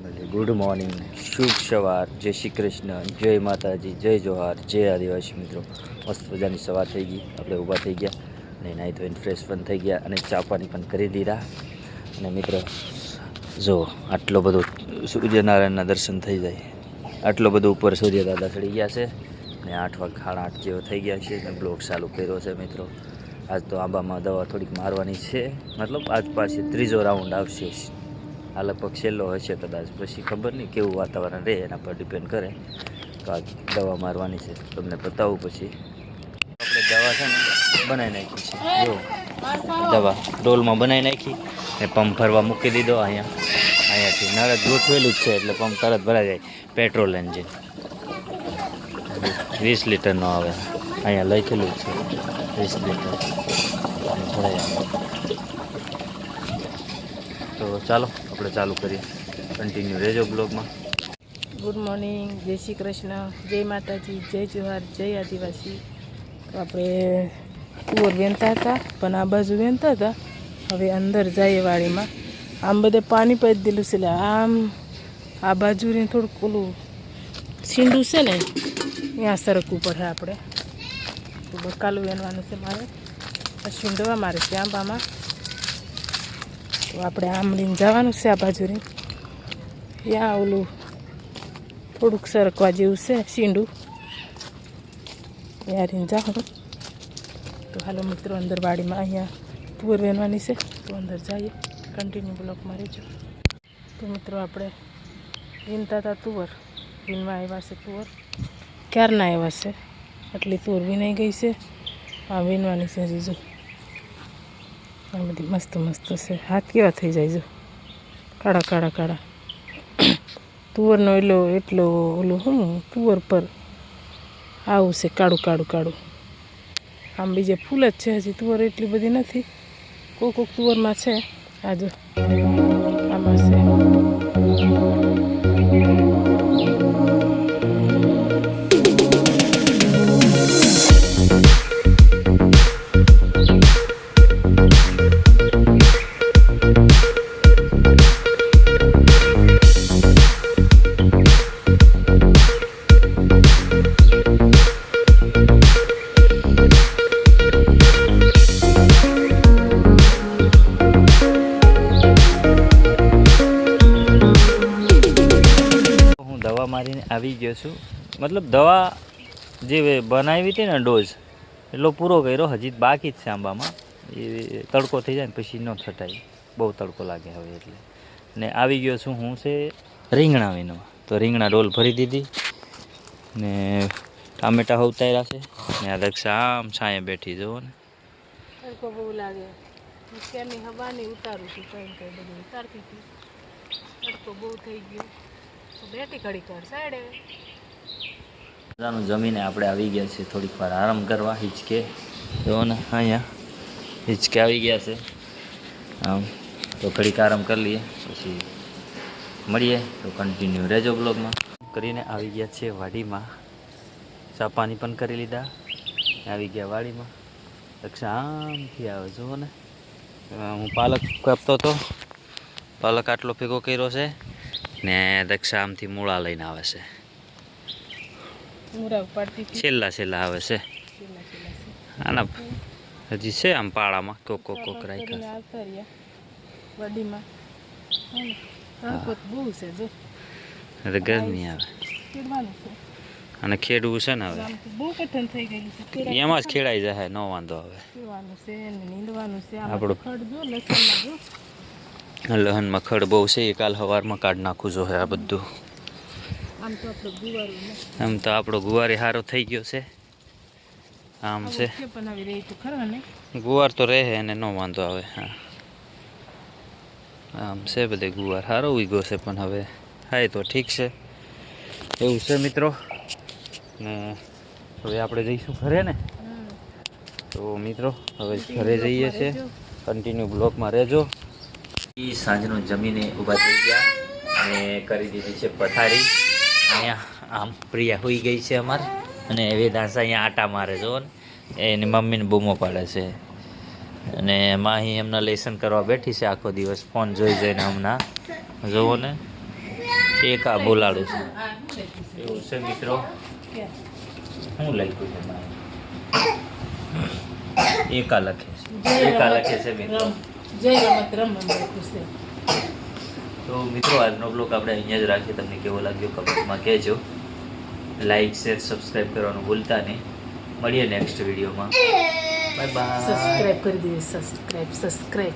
Good morning, શુભ સવાર, જય શ્રી કૃષ્ણ, જય માતાજી, જય જોહાર, જય આદિવાસી મિત્રો. મસ્ત મજાની સવાર થઈ ગઈ. આપણે ઊભા થઈ ગયા અને નાહી ધોઈને ફ્રેશ પણ થઈ ગયા અને ચા પાણી પણ કરી દીધા. અને મિત્રો, જો આટલો બધો સૂર્યનારાયણના દર્શન થઈ જાય. આટલો બધો ઉપર સૂર્ય દાદા ચડી ગયા છે અને આઠ વાગ, સાડા આઠ જેવો થઈ ગયા છે. અને બ્લોક ચાલુ કર્યો છે મિત્રો. આજ તો આંબામાં દવા થોડીક મારવાની છે. મતલબ આજ પાછી ત્રીજો રાઉન્ડ આવશે. આ લગભગ છેલ્લો હશે કદાચ. પછી ખબર નહીં કેવું વાતાવરણ રહે, એના પર ડિપેન્ડ કરે તો આ દવા મારવાની છે. તમને બતાવું પછી. આપણે દવા છે ને બનાવી નાખી છે. જો, દવા ડોલમાં બનાવી નાખી ને પંપ ભરવા મૂકી દીધો અહીંયા. અહીંયાથી નળ ગોઠવેલું જ છે એટલે પંપ તરત ભરાઈ જાય. પેટ્રોલ એન્જિન વીસ લીટરનો આવે. અહીંયા લખેલું છે. વીસ લીટર. ભરાઈ તો ચાલો. આપણે ચાલુ કરીએ. કન્ટિન્યુ રહેજો બ્લોગમાં. ગુડ મોર્નિંગ જય શ્રી કૃષ્ણ. જય માતાજી. જય જોહાર. જય આદિવાસી. આપણે કુંવર વેનતા હતા, પણ આ બાજુ વેનતા હતા. હવે અંદર જઈએ વાડીમાં. આમ બધે પાણી પડી દીધું છે આમ આ બાજુ ને થોડુંક ઓલું છીંડું છે ને, ત્યાં સરકવું પડે આપણે. તો બકાલું વેનવાનું છે મારે. છીંડવા મારે છે આંબામાં. તો આપણે આમ લઈને જવાનું છે આ બાજુ રીને ત્યાં ઓલું થોડુંક સરકવા જેવું છે સીંડું યારીને જાઉં તો હાલો મિત્રો, અંદર વાડીમાં અહીંયા પૂર વેનવાની છે, તો અંદર જઈએ. કન્ટિન્યુ બ્લોકમાં રહેજો. તો મિત્રો, આપણે વીનતા હતા તુવર. વીનવા આવ્યા છે તુવર. ક્યારના આવ્યા છે? આટલી તુવર વીનાઈ ગઈ છે. આ વીનવાની છે હજી જો. આ બધી મસ્ત મસ્ત છે. હાથ કેવા થઈ જાય જો. કાળા કાળા કાળા. તુવરનો એટલો એટલો ઓલું હું, તુવર પર આવું છે કાળું કાળું કાળું. આમ બીજે ફૂલ જ છે હજી. તુવર એટલી બધી નથી. કોક કોક તુવરમાં છે. આ જો. દવા મારીને આવી ગયો છું. મતલબ દવા જે બનાવી હતી ને ડોઝ, એટલો પૂરો કર્યો, હજી બાકી જ છે આંબામાં. એ તડકો થઈ જાય ને પછી ન છટાય બહુ તડકો લાગે હવે એટલે. ને આવી ગયો છું હું છે રીંગણા વીણવા. તો રીંગણા ડોલ ભરી દીધી. ને ટામેટા હવે ઉતાર્યા છે. ને આ દક્ષ આમ છાંયે બેઠી, જુઓ ને. તડકો બહુ લાગે. ક્યારની હવાની ઉતારું છું ઉતારતી તડકો બહુ થઈ ગયો. બેટી જમીને આપણે આવી ગયા છીએ થોડીક વાર આરામ કરવા, હિંચકે. જુઓ ને, અહીંયા હિંચકે આવી ગયા છે. આમ, તો ઘડીક આરામ કરી લઈએ, પછી મળીએ, તો કન્ટિન્યુ રહેજો બ્લોગમાં કરીને આવી ગયા છે વાડીમાં. ચા પાણી પણ કરી લીધા. આવી ગયા વાડીમાં. આમથી આવે, જુઓ ને. હું પાલક કાપતો હતો. પાલક આટલો ભેગો કર્યો છે. ને દક્ષા આમથી મૂળા લઈને આવે છે. છેલ્લા છેલ્લા આવે છે. આના હજી છે આમ પાળામાં? કોક કોક કોક રાખ્યા ગરમી આવે. અને ખેડવું છે ને હવે? એમાં જ ખેડાઈ જાય નો વાંધો આવે. આપણું- લહનમાં ખડ બહુ છે એ કાલ સવારમાં કાઢ નાખવું જોઈએ આ બધું. આમ તો આપણે ગુવારું સારો થઈ ગયો છે. આમ છે. ગુવાર તો રહે એને નો વાંધો આવે હા. આમ છે બધે ગુવાર સારો ઉગ્યો છે પણ હવે. હા તો ઠીક છે. એવું છે મિત્રો. ને હવે આપણે જઈશું ઘરે ને. તો મિત્રો હવે ઘરે જઈએ છીએ કન્ટિન્યુ બ્લોકમાં રહેજો. એ સાંજનું જમીને ઊભા થઈ ગયા અને કરી દીધી છે પથારી. અહીંયા આમ પ્રિયા હોઈ ગઈ છે અમારે. અને વેદાંશ અહીંયા આટા મારે જો એની મમ્મીને બૂમો પાડે છે. અને માહી એમના લેસન કરવા બેઠી છે આખો દિવસ. ફોન જોઈ જઈને હમણાં. જોવો ને. એક આ બોલાડું છે? એવું છે મિત્રો? હું લખ્યું છે એકા લખે છે. એકા લખે છે મિત્રો. જય રમત તો મિત્રો આજનો બ્લોગ આપણે અહીંયા જ રાખીએ. તમને કેવો લાગ્યો કમેન્ટમાં કહેજો. લાઈક શેર સબસ્ક્રાઈબ કરવાનું ભૂલતા નહીં. મળીએ નેક્સ્ટ વિડીયોમાં બાય બાય સબસ્ક્રાઇબ કરી દઈએ સબસ્ક્રાઇબ સબસ્ક્રાઇબ